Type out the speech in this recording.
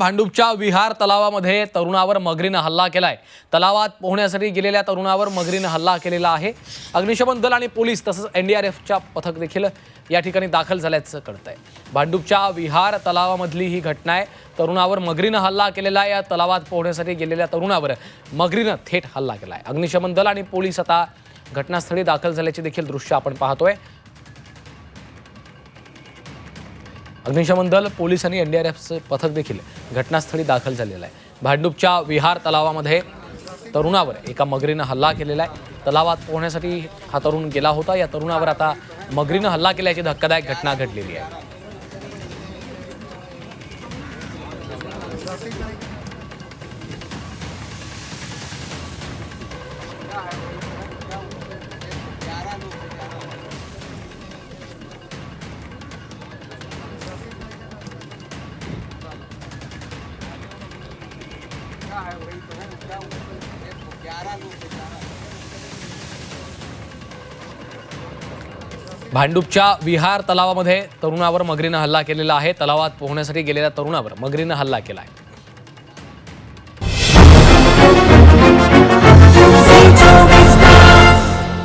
भांडूपच्या विहार तलावामध्ये तरुणावर मगरीनं हल्ला केलाय. तलावात पोहण्यासाठी गेलेल्या तरुणावर मगरीनं हल्ला केलेला आहे. अग्निशमन दल आणि पोलीस तसंच एनडीआरएफच्या पथक देखील या ठिकाणी दाखल झाल्याचं कळतंय. भांडूपच्या विहार तलावामधली ही घटना आहे. तरुणावर मगरीनं हल्ला केलेला आहे. या तलावात पोहण्यासाठी गेलेल्या तरुणावर मगरीनं थेट हल्ला केलाय. अग्निशमन दल आणि पोलीस आता घटनास्थळी दाखल झाल्याची देखील दृश्य आपण पाहतोय. अग्निशमन दल पोलीस आणि एनडीआरएफचं पथक देखील घटनास्थळी दाखल झालेलं आहे. भांडूपच्या विहार तलावामध्ये तरुणावर एका मगरीनं हल्ला केलेला आहे. तलावात पोहण्यासाठी हा तरुण गेला होता. या तरुणावर आता मगरीनं हल्ला केल्याची धक्कादायक घटना घडलेली आहे. भांडूपच्या विहार तलावामध्ये तरुणावर मगरीनं हल्ला केलेला आहे. तलावात पोहण्यासाठी गेलेल्या तरुणावर मगरीनं हल्ला केला आहे